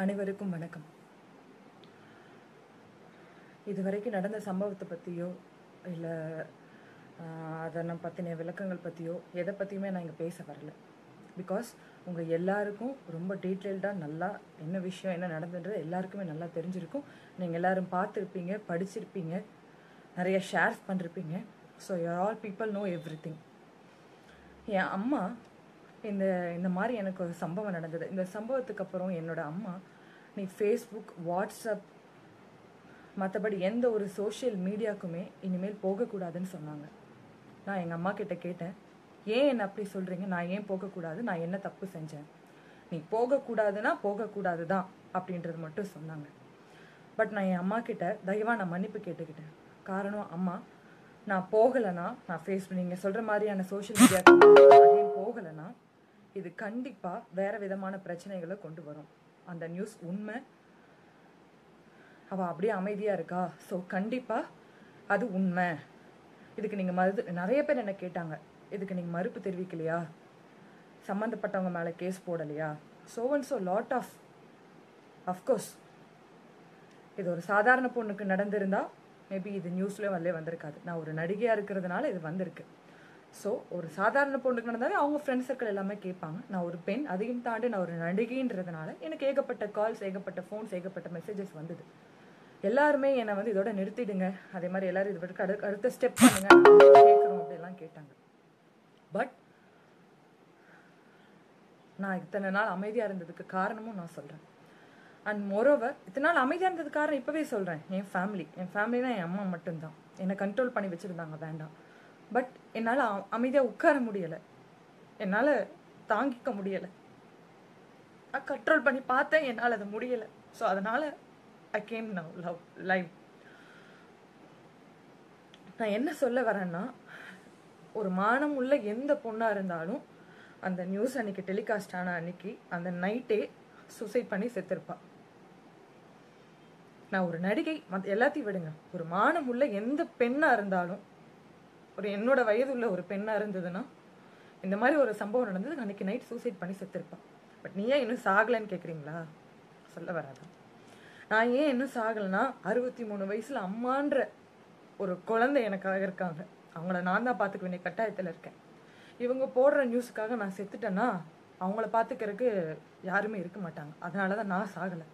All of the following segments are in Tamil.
அனைவருக்கும் வணக்கம். இதுவரைக்கும் நடந்த சம்பவத்தை பற்றியோ இல்லை அதை நான் பற்றின விளக்கங்கள் பற்றியோ எதை பற்றியுமே நான் இங்கே பேச வரல. பிகாஸ் உங்கள் எல்லாருக்கும் ரொம்ப டீட்டெயில்டாக நல்லா என்ன விஷயம் என்ன நடந்துன்றது எல்லாருக்குமே நல்லா தெரிஞ்சிருக்கும். நீங்கள் எல்லோரும் பார்த்துருப்பீங்க படிச்சிருப்பீங்க நிறைய ஷேர்ஸ் பண்ணிருப்பீங்க. So you're all people know everything என் அம்மா இந்த இந்த மாதிரி எனக்கு ஒரு சம்பவம் நடந்தது. இந்த சம்பவத்துக்கு அப்புறம் என்னோட அம்மா நீ ஃபேஸ்புக் வாட்ஸ்அப் மற்றபடி எந்த ஒரு சோஷியல் மீடியாக்குமே இனிமேல் போகக்கூடாதுன்னு சொன்னாங்க. நான் எங்கள் அம்மா கிட்ட கேட்டேன் ஏன் என்ன அப்படி சொல்கிறீங்க நான் ஏன் போகக்கூடாது? நான் என்ன தப்பு செஞ்சேன்? நீ போகக்கூடாதுன்னா போகக்கூடாது தான் அப்படின்றது மட்டும் சொன்னாங்க. பட் நான் என் அம்மா கிட்ட தயவாக நான் மன்னிப்பு கேட்டுக்கிட்டேன். காரணம் அம்மா நான் போகலைன்னா நான் ஃபேஸ் நீங்கள் சொல்கிற மாதிரியான சோஷியல் மீடியா போகலைன்னா இது கண்டிப்பாக வேறு விதமான பிரச்சனைகளை கொண்டு வரும். அந்த நியூஸ் உண்மை. அவள் அப்படியே அமைதியாக இருக்கா? ஸோ கண்டிப்பாக அது உண்மை. இதுக்கு நீங்கள் மறு நிறைய பேர் என்ன கேட்டாங்க. இதுக்கு நீங்கள் மறுப்பு தெரிவிக்கலையா? சம்மந்தப்பட்டவங்க மேலே கேஸ் போடலையா? So and so lot of of course இது ஒரு சாதாரண பொண்ணுக்கு நடந்திருந்தா மேபி இது நியூஸ்லேயே வரலே வந்திருக்காது. நான் ஒரு நடிகையாக இருக்கிறதுனால இது வந்திருக்கு. ஸோ ஒரு சாதாரண பொண்ணுக்கு நடந்தாலே அவங்க ஃப்ரெண்ட்ஸ் சர்க்கிள் எல்லாமே கேட்பாங்க. நான் ஒரு பெண் அதையும் தாண்டி நான் ஒரு நடிகைன்றதுனால எனக்கு ஏகப்பட்ட கால்ஸ் ஏகப்பட்ட ஃபோன்ஸ் ஏகப்பட்ட மெசேஜஸ் வந்தது. எல்லாருமே என்னை வந்து இதோட நிறுத்திடுங்க. அதே மாதிரி எல்லாரும் இது விட்டு அடுத்த அடுத்த ஸ்டெப் பண்ணுங்க கேட்குறோம் அப்படிலாம் கேட்டாங்க. பட் நான் இத்தனை நாள் அமைதியாக இருந்ததுக்கு காரணமும் நான் சொல்கிறேன் அண்ட் மொரோவர் இத்தனை நாள் அமைதியாக இருந்தது காரணம் இப்போவே சொல்கிறேன் என் ஃபேமிலி என் ஃபேமிலினா என் அம்மா மட்டும்தான். என்னை கண்ட்ரோல் பண்ணி வச்சுருந்தாங்க வேண்டாம். பட் என்னால் அமைதியாக உட்கார முடியலை. என்னால் தாங்கிக்க முடியலை. நான் கண்ட்ரோல் பண்ணி பார்த்தேன் என்னால் அது முடியலை. ஸோ அதனால் I came now love live நான் என்ன சொல்ல வரேன்னா ஒரு மானம் உள்ள எந்த பொண்ணாக இருந்தாலும் அந்த நியூஸ் அன்னைக்கு டெலிகாஸ்ட் ஆன அன்னைக்கு அந்த நைட்டே சூசைட் பண்ணி செத்துருப்பா. நான் ஒரு நடிகை மத் எல்லாத்தையும் விடுங்க. ஒரு மானம் உள்ள எந்த பெண்ணாக இருந்தாலும் ஒரு என்னோட வயது உள்ள ஒரு பெண்ணாக இருந்ததுன்னா இந்த மாதிரி ஒரு சம்பவம் நடந்தது. அன்னைக்கு நைட் சூசைட் பண்ணி செத்துருப்பான். பட் நீ ஏன் இன்னும் சாகலைன்னு கேட்குறீங்களா சொல்ல வராதான் நான் ஏன் இன்னும் சாகலைன்னா அறுபத்தி மூணு வயசில் அம்மான்ற ஒரு குழந்தை எனக்காக இருக்காங்க. அவங்கள நான் தான் பார்த்துக்க வேண்டிய கட்டாயத்தில் இருக்கேன். இவங்க போடுற நியூஸுக்காக நான் செத்துட்டேன்னா அவங்கள பார்த்துக்கிறதுக்கு யாருமே இருக்க மாட்டாங்க. அதனால தான் நான் சாகலை.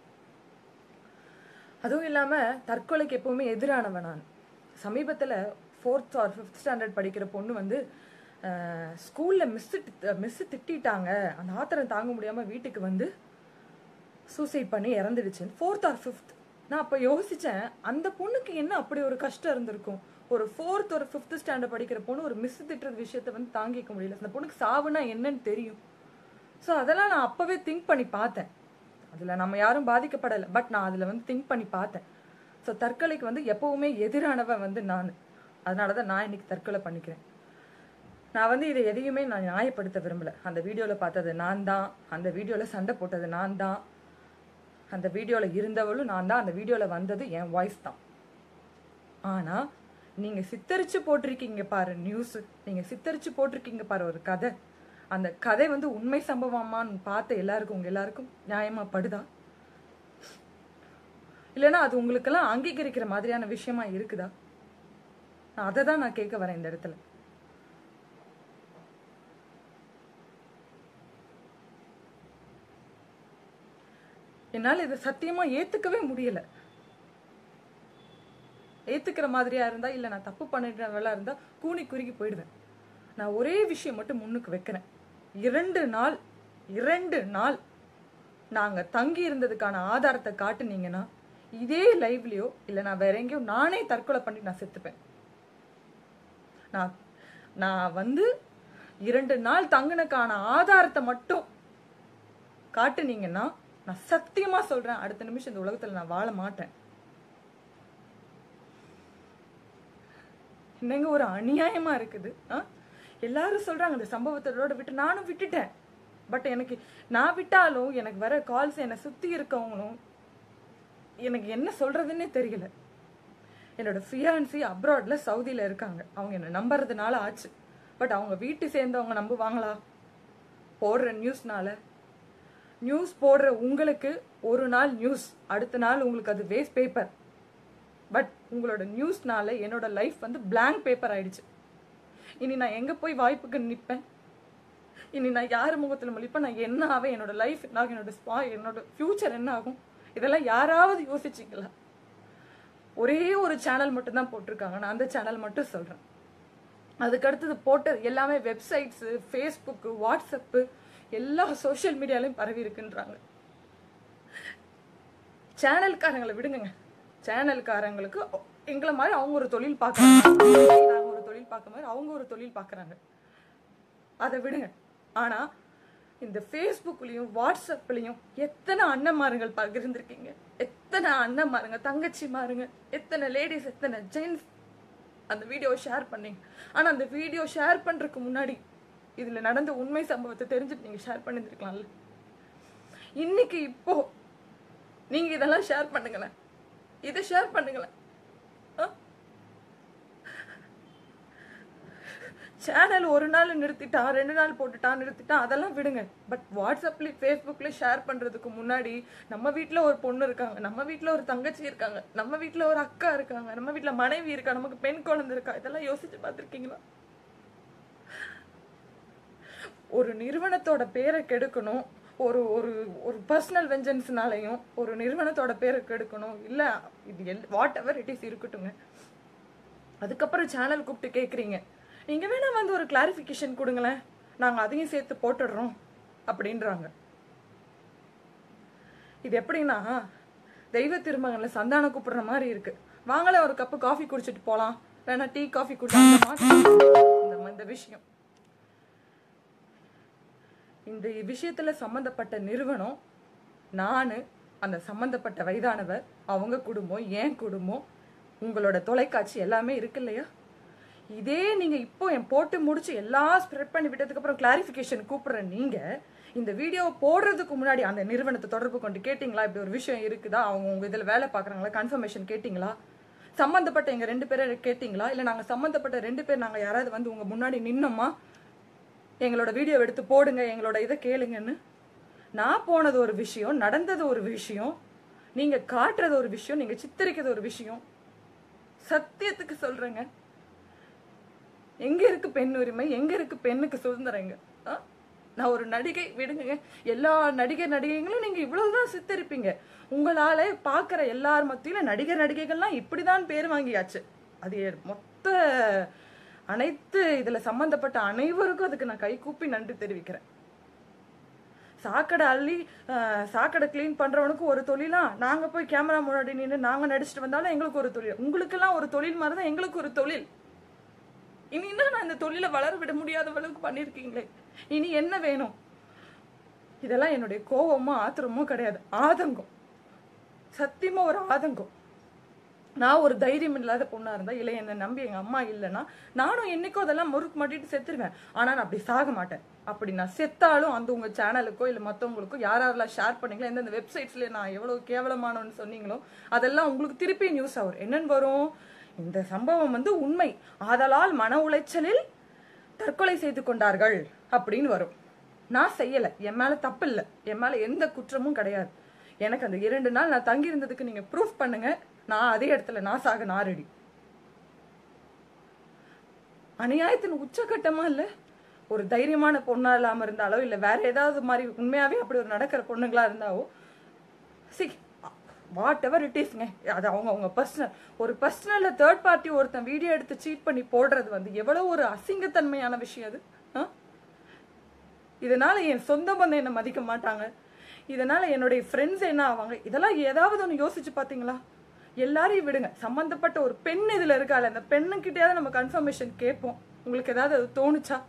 அதுவும் இல்லாமல் தற்கொலைக்கு எப்பவுமே எதிரானவன் நான். சமீபத்தில் ஃபோர்த் ஆர் ஃபிஃப்த் ஸ்டாண்டர்ட் படிக்கிற பொண்ணு வந்து ஸ்கூலில் மிஸ்ஸு மிஸ்ஸு திட்டாங்க அந்த ஆத்திரம் தாங்க முடியாமல் வீட்டுக்கு வந்து சூசைட் பண்ணி இறந்துடுச்சு. ஃபோர்த் ஆர் ஃபிஃப்த் நான் அப்போ யோசித்தேன் அந்த பொண்ணுக்கு என்ன அப்படி ஒரு கஷ்டம் இருந்திருக்கும்? ஒரு ஃபோர்த் ஒரு ஃபிஃப்த் ஸ்டாண்டர்ட் படிக்கிற பொண்ணு ஒரு மிஸ் திட்டுறது விஷயத்த வந்து தாங்கிக்க முடியல. அந்த பொண்ணுக்கு சாவுனா என்னன்னு தெரியும். ஸோ அதெல்லாம் நான் அப்போவே திங்க் பண்ணி பார்த்தேன். அதில் நம்ம யாரும் பாதிக்கப்படலை. பட் நான் அதில் வந்து திங்க் பண்ணி பார்த்தேன். ஸோ தற்கொலைக்கு வந்து எப்போவுமே எதிரானவன் வந்து நான். அதனால தான் நான் இன்னைக்கு தற்கொலை பண்ணிக்கிறேன். நான் வந்து இதை எதையுமே நான் நியாயப்படுத்த விரும்பலை. அந்த வீடியோவில் பார்த்தது நான் தான் அந்த வீடியோவில் சண்டை போட்டது நான் தான் அந்த வீடியோவில் இருந்தவளும் நான் தான் அந்த வீடியோவில் வந்தது என் வாய்ஸ் தான். ஆனால் நீங்கள் சித்தரித்து போட்டிருக்கீங்க பாரு நியூஸு நீங்கள் சித்தரித்து போட்டிருக்கீங்க பாரு ஒரு கதை. அந்த கதை வந்து உண்மை சம்பவமான்னு பார்த்த எல்லாருக்கும் உங்கள் எல்லாருக்கும் நியாயமாக படுதா? இல்லைன்னா அது உங்களுக்கெல்லாம் அங்கீகரிக்கிற மாதிரியான விஷயமா இருக்குதா? அதை தான் நான் கேட்க வரேன் இந்த இடத்துல. என்னால் இதை சத்தியமா ஏத்துக்கவே முடியல. ஏத்துக்கிற மாதிரியா இருந்தா இல்ல நான் தப்பு பண்ணிட்டவளா இருந்தா கூனி குறுகி போயிடுவேன். நான் ஒரே விஷயம் மட்டும் முன்னுக்கு வைக்கிறேன். இரண்டு நாள் இரண்டு நாள் நாங்க தங்கி இருந்ததுக்கான ஆதாரத்தை காட்டுனீங்கன்னா இதே லைவ்லயோ இல்ல நான் வேற எங்கேயோ நானே தற்கொலை பண்ணி நான் செத்துப்பேன். நான் நான் வந்து இரண்டு நாள் தங்கினக்கான ஆதாரத்தை மட்டும் காட்டுனீங்கன்னா நான் சத்தியமா சொல்றேன் அடுத்த நிமிஷம் இந்த உலகத்துல நான் வாழ மாட்டேன். என்னங்க ஒரு அநியாயமா இருக்குது எல்லாரும் சொல்றாங்க இந்த சம்பவத்தோட விட்டு நானும் விட்டுட்டேன். பட் எனக்கு நான் விட்டாலும் எனக்கு வர கால்ஸ் என்னை சுத்தி இருக்கவங்களும் எனக்கு என்ன சொல்றதுன்னே தெரியல. என்னோட ஃபியான்சி அப்ராட்ல சவுதியில் இருக்காங்க. அவங்க என்ன நம்புறதுனால ஆச்சு. பட் அவங்க வீட்டு சேர்ந்தவங்க நம்புவாங்களா? போடுற நியூஸ்னால நியூஸ் போடுற உங்களுக்கு ஒரு நாள் நியூஸ் அடுத்த நாள் உங்களுக்கு அது வேஸ்ட் பேப்பர் பட் உங்களோட நியூஸ்னால என்னோட லைஃப் வந்து பிளாங்க் பேப்பர் ஆயிடுச்சு. இனி நான் எங்கே போய் வாய்ப்புக்கு நிற்பேன் இனி நான் யார் முகத்தில் முழிப்பேன்? நான் என்ன ஆவேன் என்னோட லைஃப் என்ன ஆகும் என்னோட ஸ்பா என்னோட ஃப்யூச்சர் என்ன ஆகும் இதெல்லாம் யாராவது யோசிச்சிங்களா ஒரே ஒரு சேனல் மட்டும் தான் போட்டிருக்காங்க. நான் அந்த சேனல் மட்டும் சொல்கிறேன் அதுக்கு அடுத்தது போட்டது எல்லாமே வெப்சைட்ஸு ஃபேஸ்புக்கு வாட்ஸ்அப்பு எல்லா சோஷியல் மீடியாலையும் பரவி இருக்குன்றாங்க. சேனல்காரங்களை விடுங்க சேனல்காரங்களுக்கு எங்களை மாதிரி அவங்க ஒரு தொழில் பார்க்குறாங்க நாங்கள் ஒரு தொழில் பார்க்க மாதிரி அவங்க ஒரு தொழில் பார்க்குறாங்க. அதை விடுங்க. ஆனா இந்த ஃபேஸ்புக்லயும் வாட்ஸ்அப்லயும் எத்தனை அண்ணன்மார்கள் பகிர்ந்துருக்கீங்க? எத்தனை அண்ணன்மாருங்க தங்கச்சி மாருங்க. எத்தனை லேடிஸ் எத்தனை ஜென்ஸ் அந்த வீடியோவை ஷேர் பண்ணீங்க. ஆனால் அந்த வீடியோ ஷேர் பண்ணுறதுக்கு முன்னாடி இதில் நடந்த உண்மை சம்பவத்தை தெரிஞ்சுட்டு நீங்கள் ஷேர் பண்ணியிருந்துருக்கலாம்ல. இன்னைக்கு இப்போ நீங்கள் இதெல்லாம் ஷேர் பண்ணுங்களேன். இதை ஷேர் பண்ணுங்களேன். சேனல் ஒரு நாள் நிறுத்திட்டான் ரெண்டு நாள் போட்டுட்டான் நிறுத்திட்டான். அதெல்லாம் விடுங்க. பட் வாட்ஸ்அப்லேயும் ஃபேஸ்புக்லேயும் ஷேர் பண்ணுறதுக்கு முன்னாடி நம்ம வீட்டில் ஒரு பொண்ணு இருக்காங்க நம்ம வீட்டில் ஒரு தங்கச்சி இருக்காங்க நம்ம வீட்டில் ஒரு அக்கா இருக்காங்க நம்ம வீட்டில் மனைவி இருக்கா நமக்கு பெண் குழந்தை இருக்கா இதெல்லாம் யோசிச்சு பார்த்துருக்கீங்களா? ஒரு நிறுவனத்தோட பேரை கெடுக்கணும். ஒரு ஒரு ஒரு பர்சனல் வெஞ்சன்ஸ்னாலையும் ஒரு நிறுவனத்தோட பேரை கெடுக்கணும். இல்லை இது எல் வாட் எவர் இட் இஸ் இருக்கட்டுங்க. அதுக்கப்புறம் சேனல் கூப்பிட்டு கேட்குறீங்க நீங்கள் வேணால் வந்து ஒரு கிளாரிஃபிகேஷன் கொடுங்களேன். நாங்கள் அதையும் சேர்த்து போட்டுடுறோம் அப்படின்றாங்க. இது எப்படின்னா தெய்வ திருமகனில் சந்தானம் கூப்பிடுற மாதிரி இருக்கு. வாங்களே ஒரு கப்பு காஃபி குடிச்சிட்டு போகலாம் வேணா டீ காஃபி குடிச்சு இந்த விஷயம். இந்த விஷயத்துல சம்பந்தப்பட்ட நிறுவனம் நான் அந்த சம்பந்தப்பட்ட வயதானவர் அவங்க குடும்பம் என் குடும்பம் உங்களோட தொலைக்காட்சி எல்லாமே இருக்கு இல்லையா? இதே நீங்க இப்போ என் போட்டு முடிச்சு எல்லாம் ஸ்ப்ரெட் பண்ணி விட்டதுக்கு அப்புறம் கிளாரிஃபிகேஷன் கூப்பிடுற நீங்க இந்த வீடியோ போடுறதுக்கு முன்னாடி அந்த நிறுவனத்தை தொடர்பு கொண்டு கேட்டிங்களா? இப்படி ஒரு விஷயம் இருக்குதா? அவங்க உங்க இதில் வேலை பார்க்குறாங்களா? கன்ஃபர்மேஷன் கேட்டிங்களா? சம்மந்தப்பட்ட எங்க ரெண்டு பேரை கேட்டிங்களா? இல்லை நாங்கள் சம்மந்தப்பட்ட ரெண்டு பேர் நாங்கள் யாராவது வந்து உங்க முன்னாடி நின்னோமா? எங்களோட வீடியோ எடுத்து போடுங்க எங்களோட இதை கேளுங்கன்னு. நான் போனது ஒரு விஷயம் நடந்தது ஒரு விஷயம் நீங்க காட்டுறது ஒரு விஷயம் நீங்க சித்தரிக்கிறது ஒரு விஷயம். சத்தியத்துக்கு சொல்றேங்க. எங்க இருக்கு பெண் உரிமை? எங்க இருக்கு பெண்ணுக்கு சுதந்திரங்க? ஆ? நான் ஒரு நடிகை விடுங்க எல்லா நடிகர் நடிகைகளும் நீங்க இவ்வளவுதான் சித்தரிப்பீங்க. உங்களால பாக்குற எல்லார் மத்தியில நடிகர் நடிகைகள்லாம் இப்படிதான் பேர் வாங்கியாச்சு. அது மொத்த அனைத்து இதுல சம்பந்தப்பட்ட அனைவருக்கும் அதுக்கு நான் கை கூப்பி நன்றி தெரிவிக்கிறேன். சாக்கடை அள்ளி சாக்கடை க்ளீன் பண்றவனுக்கு ஒரு தொழிலா? நாங்க போய் கேமரா முன்னாடி நின்று நாங்க நடிச்சிட்டு வந்தாலும் எங்களுக்கு ஒரு தொழில். உங்களுக்கெல்லாம் ஒரு தொழில் மாதிரி தான் எங்களுக்கு ஒரு தொழில். இனி என்ன நான் இந்த தொழிலை வளர விட முடியாத அளவுக்கு பண்ணிருக்கீங்களே இனி என்ன வேணும்? இதெல்லாம் என்னுடைய கோபமோ ஆத்திரமோ கிடையாது. ஆதங்கம். சத்தியமா ஒரு ஆதங்கம். நான் ஒரு தைரியம் இல்லாத பொண்ணா இருந்தா இல்லை என்னை நம்பி எங்க அம்மா இல்லைன்னா நானும் என்னைக்கோ அதெல்லாம் முறுக்கு மாட்டிட்டு செத்துருவேன். ஆனா நான் அப்படி சாக மாட்டேன். அப்படி நான் செத்தாலும் அந்த உங்க சேனலுக்கோ இல்லை மற்றவங்களுக்கோ யார் யாரெல்லாம் ஷேர் பண்ணீங்களோ எந்தெந்த வெப்சைட்ஸ்ல நான் எவ்வளவு கேவலமானவன்னு சொன்னீங்களோ அதெல்லாம் உங்களுக்கு திருப்பி நியூஸ் ஆகும் என்னன்னு வரும்? இந்த சம்பவம் வந்து உண்மை. ஆதலால் மன உளைச்சலில் தற்கொலை செய்து கொண்டார்கள் அப்படின்னு வரும். நான் செய்யல. என் மேல தப்பு இல்லை. என் மேல எந்த குற்றமும் கிடையாது. எனக்கு அந்த இரண்டு நாள் நான் தங்கி இருந்ததுக்கு நீங்க ப்ரூஃப் பண்ணுங்க. நான் அதே இடத்துல நான் சாக நான் ரெடி அநியாயத்தின் உச்சகட்டமா இல்ல? ஒரு தைரியமான பொண்ணா இல்லாம இருந்தாலோ இல்ல வேற ஏதாவது மாதிரி உண்மையாவே அப்படி ஒரு நடக்கிற பொண்ணுங்களா இருந்தாவோ சி வாட் எவர் இட் இஸ்ங்க அது அவங்க அவங்க பர்சனல் ஒரு பர்சனலில் தேர்ட் பார்ட்டி ஒருத்தன் வீடியோ எடுத்து சீட் பண்ணி போடுறது வந்து எவ்வளோ ஒரு அசிங்கத்தன்மையான விஷயம் அது? ஆ? என் சொந்த பந்தம் என்னை மதிக்க மாட்டாங்க. இதனால் என்னுடைய ஃப்ரெண்ட்ஸ் என்ன ஆவாங்க? இதெல்லாம் ஏதாவது ஒன்று யோசிச்சு பார்த்தீங்களா எல்லாரையும் விடுங்க. சம்மந்தப்பட்ட ஒரு பெண் இதில் இருக்கால அந்த பெண்ணுக்கிட்டேயாவது நம்ம கன்ஃபர்மேஷன் கேட்போம். உங்களுக்கு ஏதாவது அது தோணுச்சா?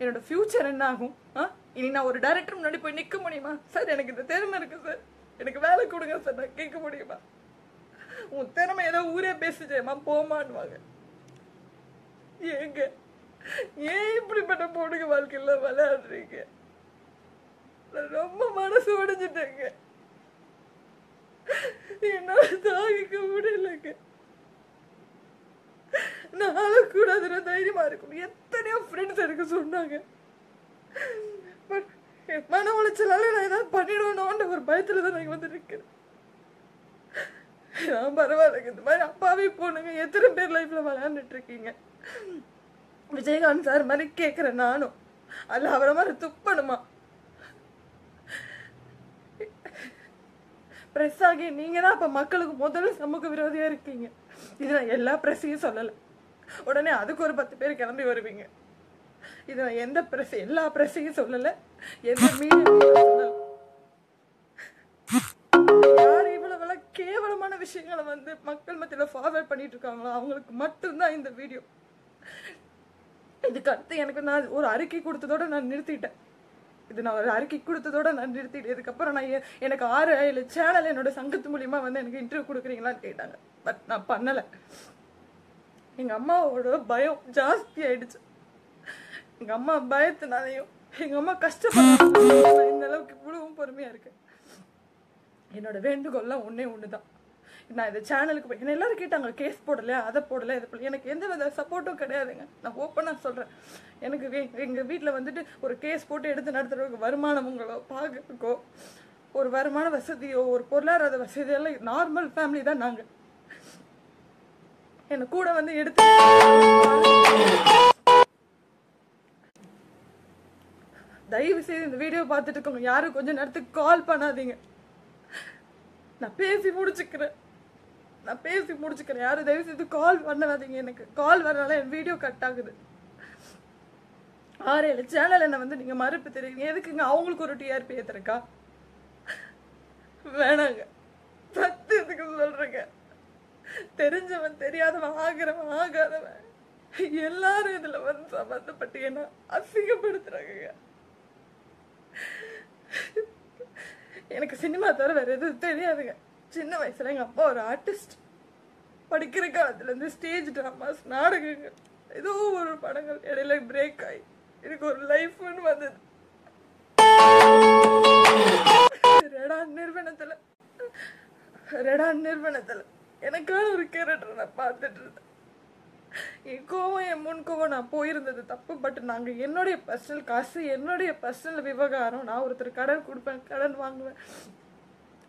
என்னோட ஃப்யூச்சர் என்ன ஆகும்? ஆ? இனி நான் ஒரு டேரக்டர் முன்னாடி போய் நிற்க முடியுமா? சார் எனக்கு இந்த திறமை இருக்கு சார். எனக்கு வேலை கொடுங்க சார் நான் கேட்க முடியுமா? உன் திறமை ஏதோ ஊரே பேசிச்சேம்மா போமான்னுவாங்க. ஏங்க ஏன் இப்படிப்பட்ட பொண்ணுங்க வாழ்க்கையில விளையாடுறீங்க? நான் ரொம்ப மனசு உடைஞ்சிட்டேங்க. என்னால தாங்கிக்க முடியலங்க. நான் அதில் தைரியமா இருக்கணும். எத்தனையோ ஃப்ரெண்ட்ஸ் எனக்கு சொன்னாங்க. பட் மன உளைச்சலால நான் ஏதாவது பண்ணிடுவேணும்ன்ற ஒரு பயத்துல தான் நான் வந்து இருக்கேன் நான் பரவாயில்லைங்க. இந்த மாதிரி அப்பாவே போனுங்க எத்தனை பேர் லைஃப்ல விளையாண்டுட்டு இருக்கீங்க? விஜயகாந்த் சார் மாதிரி கேட்குறேன் நானும். அதில் அவரை மாதிரி துப்பணுமா? ப்ரெஸ் ஆகி நீங்கள் தான் அப்போ மக்களுக்கு முதல்ல சமூக விரோதியாக இருக்கீங்க. இது நான் எல்லா ப்ரெஸ்ஸையும் சொல்லலை. உடனே அதுக்கு ஒரு பத்து பேர் கிளம்பி வருவீங்க. இது நான் எந்த ப்ரெஸ் எல்லா ப்ரெஸ்ஸையும் சொல்லலை. எந்த மீடியம் சொல்லலை யார் இவ்வளவு கேவலமான விஷயங்களை வந்து மக்கள் மத்தியில் ஃபார்வர்ட் பண்ணிட்டு இருக்காங்களோ அவங்களுக்கு மட்டும்தான் இந்த வீடியோ இதுக்கு அடுத்து எனக்கு நான் ஒரு அறிக்கை கொடுத்ததோட நான் நிறுத்திட்டேன். இது நான் ஒரு அறிக்கை கொடுத்ததோட நான் நிறுத்திட்டேன். இதுக்கப்புறம் நான் எனக்கு ஆறு ஏழு சேனல் என்னோட சங்கத்து மூலியமா வந்து எனக்கு இன்டர்வியூ கொடுக்குறீங்களான்னு கேட்டாங்க. பட் நான் பண்ணலை. எங்கள் அம்மாவோட பயம் ஜாஸ்தி ஆயிடுச்சு. எங்க அம்மா பயத்தினாலையும் எங்க அம்மா கஷ்டப்படுறாங்க இந்த அளவுக்கு இவ்வளவும் பொறுமையா இருக்கேன். என்னோட வேண்டுகோள்லாம் ஒண்ணே ஒண்ணுதான். நான் இந்த சேனலுக்கு போய் என்ன எல்லாரும் கேட்டாங்க கேஸ் போடலையா அதை போடல இதை போடல. எனக்கு எந்த வித சப்போர்ட்டும் கிடையாதுங்க. நான் ஓப்பனாக சொல்கிறேன் எனக்கு வே எங்கள் வீட்டில் வந்துட்டு ஒரு கேஸ் போட்டு எடுத்து நடத்துறதுக்கு வருமானம் உங்களோ பார்க்கறதுக்கோ ஒரு வருமான வசதியோ ஒரு பொருளாதார வசதியெல்லாம் நார்மல் ஃபேமிலி தான் நாங்கள் என்னை கூட வந்து எடுத்து தயவு செய்து இந்த வீடியோ பார்த்துட்டு இருக்கவங்க யாரும் கொஞ்ச நேரத்துக்கு கால் பண்ணாதீங்க. நான் பேசி முடிச்சுக்கிறேன். நான் பேசி முடிச்சுக்கிறேன். யாரும் தயவு செய்து கால் பண்ணாதீங்க எனக்கு. கால் வரனால என் வீடியோ கட் ஆகுது. ஆறு ஏழு சேனல் என்ன வந்து நீங்க மறுப்பு தெரியுங்க எதுக்குங்க? அவங்களுக்கு ஒரு டிஆர்பி ஏத்துறக்கா வேணாங்க. சத்தியத்துக்கு சொல்றேங்க? தெரிஞ்சவன் தெரியாதவன் ஆகிறவன் ஆகாதவன். எல்லாரும் இதுல வந்து சம்பந்தப்பட்டு என்ன அசிங்கப்படுத்துறாங்க எனக்கு சினிமா தவிர வேற எதுவும் தெரியாதுங்க. சின்ன வயசுல எங்க அப்பா ஒரு ஆர்டிஸ்ட் படிக்கிற காலத்துல இருந்து ஸ்டேஜ் டிராமாஸ் நாடகங்கள் ஏதோ ஒரு படங்கள் இடையில பிரேக் ஆகி எனக்கு ஒரு லைஃப்னு வந்தது. ரெடான் நிறுவனத்துல. ரெடான் நிறுவனத்துல. எனக்கான ஒரு கேரக்டர் நான் பார்த்துட்டு இருந்தேன். என் கோவம் என் முன் கோவம் நான் போயிருந்தது தப்பு பட் நாங்க என்னுடைய பர்சனல் காசு என்னுடைய பர்சனல் விவகாரம். நான் ஒருத்தர் கடன் கொடுப்பேன் கடன் வாங்குவேன்.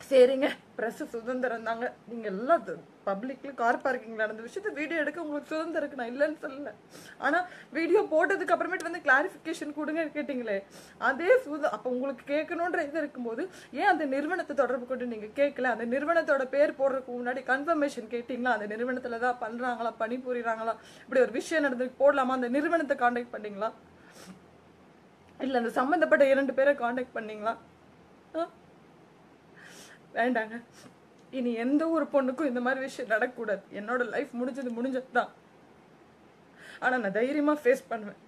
சரிங்க. ப்ரெஸ்ஸு சுதந்திரம் தாங்க. நீங்க எல்லாம் பப்ளிக்ல கார் பார்க்கிங் நடந்த விஷயத்த வீடியோ எடுக்க உங்களுக்கு சுதந்திரம் இருக்கு. நான் இல்லைன்னு சொல்லல. ஆனா வீடியோ போட்டதுக்கு அப்புறமேட்டு வந்து கிளாரிஃபிகேஷன் கொடுங்க கேட்டீங்களே. அதே சுத அப்ப உங்களுக்கு கேட்கணுன்ற இது இருக்கும்போது ஏன் அந்த நிறுவனத்தை தொடர்பு கொண்டு நீங்க கேட்கல? அந்த நிறுவனத்தோட பேர் போடுறதுக்கு முன்னாடி கன்ஃபர்மேஷன் கேட்டீங்களா? அந்த நிறுவனத்தில் தான் பண்றாங்களா? பணிபுரியுறாங்களா இப்படி ஒரு விஷயம் நடந்து போடலாமா? அந்த நிறுவனத்தை காண்டாக்ட் பண்ணீங்களா? இல்ல அந்த சம்பந்தப்பட்ட இரண்டு பேரை காண்டாக்ட் பண்ணீங்களா? ஆ? வேண்டாங்க. இனி எந்த ஒரு பொண்ணுக்கும் இந்த மாதிரி விஷயம் நடக்கக்கூடாது. என்னோட லைஃப் முடிஞ்சது முடிஞ்சது தான் ஆனா நான் தைரியமா ஃபேஸ் பண்ணுவேன்.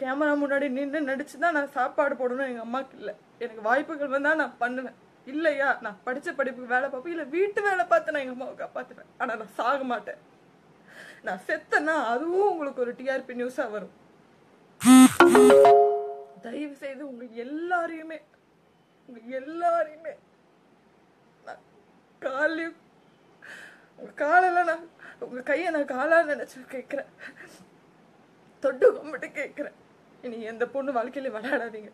கேமரா முன்னாடி நின்று நடிச்சு தான் நான் சாப்பாடு போடணும் எங்க அம்மாக்கு இல்லை. எனக்கு வாய்ப்புகள் வந்தா நான் பண்ணுவேன். இல்லையா? நான் படிச்ச படிப்புக்கு வேலை பார்ப்பேன். இல்லை வீட்டு வேலை பார்த்து நான் எங்க அம்மாவை காப்பாத்துவேன். ஆனா நான் சாக மாட்டேன். நான் செத்தேன்னா அதுவும் உங்களுக்கு ஒரு டிஆர்பி நியூஸா வரும். தயவு செய்து உங்க எல்லாரையுமே உங்க எல்லாரையுமே காலையும் உங்க காலெல்லாம் நான் உங்க கையை நான் காலா நினைச்சு கேட்கிறேன். தொட்டு கும்பிட்டு கேட்கிறேன். இனி எந்த பொண்ணு வாழ்க்கையில விளையாடாதீங்க.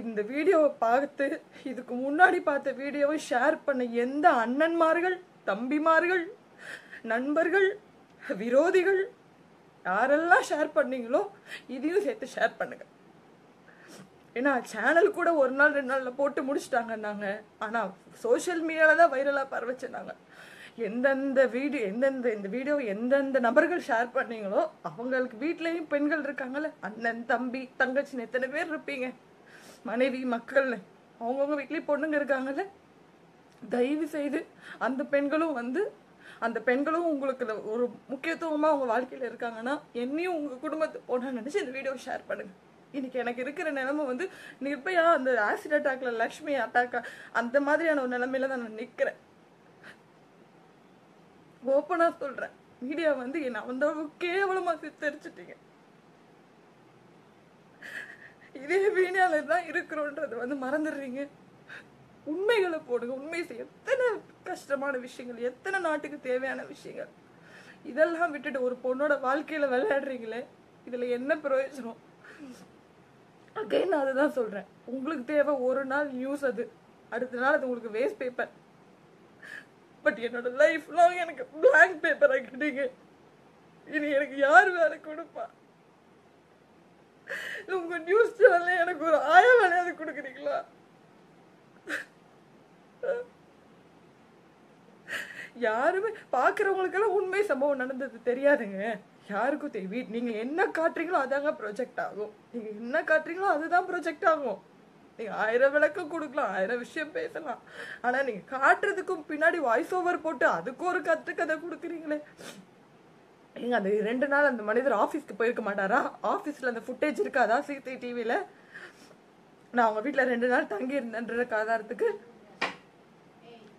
இந்த வீடியோவை பார்த்து இதுக்கு முன்னாடி பார்த்த வீடியோவை ஷேர் பண்ண எந்த அண்ணன்மார்கள் தம்பிமார்கள் நண்பர்கள் விரோதிகள் யாரெல்லாம் ஷேர் பண்ணீங்களோ இதையும் சேர்த்து ஷேர் பண்ணுங்க. ஏன்னா சேனல் கூட ஒரு நாள் ரெண்டு நாளில் போட்டு முடிச்சிட்டாங்கன்னாங்க. ஆனால் சோஷியல் மீடியாவில் தான் வைரலாக பரவச்சுனாங்க எந்தெந்த வீடியோ எந்தெந்த இந்த வீடியோ எந்தெந்த நபர்கள் ஷேர் பண்ணீங்களோ அவங்களுக்கு வீட்லேயும் பெண்கள் இருக்காங்கல்ல. அண்ணன் தம்பி தங்கச்சின்னு எத்தனை பேர் இருப்பீங்க? மனைவி மக்கள்னு. அவங்கவுங்க வீட்லேயும் பொண்ணுங்க இருக்காங்கல்ல. தயவு செய்து அந்த பெண்களும் வந்து அந்த பெண்களும் உங்களுக்கு ஒரு முக்கியத்துவமாக அவங்க வாழ்க்கையில் இருக்காங்கன்னா என்னையும் உங்கள் குடும்பத்து போனா நினச்சி இந்த வீடியோ ஷேர் பண்ணுங்கள் இன்னைக்கு எனக்கு இருக்கிற நிலைமை வந்து நிர்பயா அந்த ஆசிட் அட்டாக்ல லக்ஷ்மி அட்டாக் அந்த மாதிரியான ஒரு நிலைமையில தான் நான் நிக்கிறேன். ஓப்பனா சொல்றேன். மீடியா வந்து என்ன அந்த அளவுக்கு கேவலமா சித்தரிச்சிட்டீங்க. இதே மீடியால தான் இருக்கிறோன்றது வந்து மறந்துடுறீங்க. உண்மைகளை போடுங்க. உண்மை செய்ய எத்தனை கஷ்டமான விஷயங்கள் எத்தனை நாட்டுக்கு தேவையான விஷயங்கள். இதெல்லாம் விட்டுட்டு ஒரு பொண்ணோட வாழ்க்கையில விளையாடுறீங்களே இதுல என்ன பிரயோஜனம்? அகைன் நான் அதுதான் சொல்றேன். உங்களுக்கு தேவை ஒரு நாள் நியூஸ் அது. அடுத்த நாள் அது உங்களுக்கு வேஸ்ட் பேப்பர் பட் என்னோட லைஃப் லாங் எனக்கு பிளாங்க் பேப்பர் ஆக்கிட்டீங்க இனி எனக்கு யார் வேலை கொடுப்பா? உங்க நியூஸ் சேனல்ல எனக்கு ஒரு ஆய வேலையாவது கொடுக்குறீங்களா? யாருமே பாக்குறவங்களுக்கெல்லாம் உண்மை சம்பவம் நடந்தது தெரியாதுங்க. யாருக்கும் தெரியும் நீங்க என்ன காட்டுறீங்களோ அதாங்க ப்ரொஜெக்ட் ஆகும். நீங்க என்ன காட்டுறீங்களோ அதுதான் ப்ரொஜெக்ட் ஆகும். நீங்க ஆயிரம் விளக்கம் கொடுக்கலாம் ஆயிரம் விஷயம் பேசலாம். ஆனா நீங்க காட்டுறதுக்கும் பின்னாடி வாய்ஸ் ஓவர் போட்டு அதுக்கும் ஒரு கத்து கதை கொடுக்குறீங்களே. ஏங்க அந்த ரெண்டு நாள் அந்த மனிதர் ஆஃபீஸ்க்கு போயிருக்க மாட்டாரா? ஆஃபீஸில் அந்த ஃபுட்டேஜ் இருக்காதா சிசிடிவில நான் அவங்க வீட்டில் ரெண்டு நாள் தங்கி இருந்தேன்ற காதாரத்துக்கு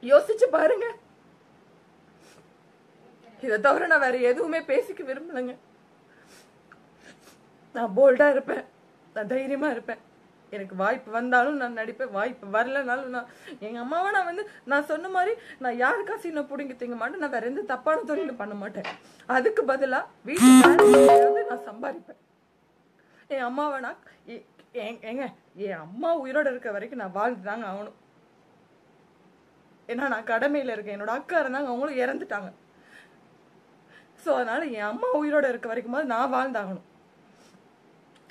யோசிச்சு பாருங்க. இதை தவிர நான் வேற எதுவுமே பேசிக்க விரும்பலைங்க. நான் போல்டா இருப்பேன். நான் தைரியமா இருப்பேன். எனக்கு வாய்ப்பு வந்தாலும் நான் நடிப்பேன். வாய்ப்பு வரலனாலும் நான் எங்க அம்மாவை நான் வந்து நான் சொன்ன மாதிரி நான் யாருக்காசி நான் பிடிங்கி திங்க மாட்டேன். நான் வேற எந்த தப்பான தொழிலும் பண்ண மாட்டேன். அதுக்கு பதிலா வீட்டு நான் சம்பாதிப்பேன். என் அம்மாவை நான் ஏங்க என் அம்மா உயிரோட இருக்க வரைக்கும் நான் வாழ்ந்துதாங்க ஆகணும். ஏன்னா நான் கடமையில இருக்கேன். என்னோட அக்கா இருந்தாங்க. அவங்களும் இறந்துட்டாங்க. ஸோ அதனால் என் அம்மா உயிரோட இருக்க வரைக்கும் நான் வாழ்ந்தாகணும்.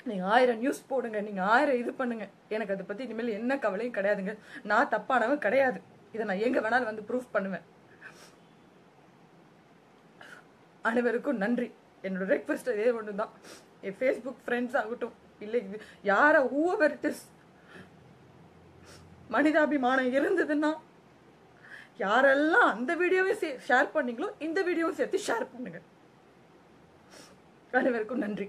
நீங்கள் ஆயிரம் நியூஸ் போடுங்க நீங்கள் ஆயிரம் இது பண்ணுங்க. எனக்கு அதை பற்றி இனிமேல் என்ன கவலையும் கிடையாதுங்க. நான் தப்பானவன் கிடையாது. இதை நான் எங்கே வேணாலும் வந்து ப்ரூஃப் பண்ணுவேன். அனைவருக்கும் நன்றி. என்னோட ரெக்வஸ்ட் இதே ஒன்று தான் என் ஃபேஸ்புக் ஃப்ரெண்ட்ஸ் ஆகட்டும் இல்லை இது யார ஹூவர் இட் இஸ் மனிதாபிமானம் இருந்ததுன்னா யாரெல்லாம் அந்த வீடியோவையும் ஷேர் பண்ணீங்களோ இந்த வீடியோவும் சேர்த்து ஷேர் பண்ணுங்க. அனைவருக்கும் நன்றி.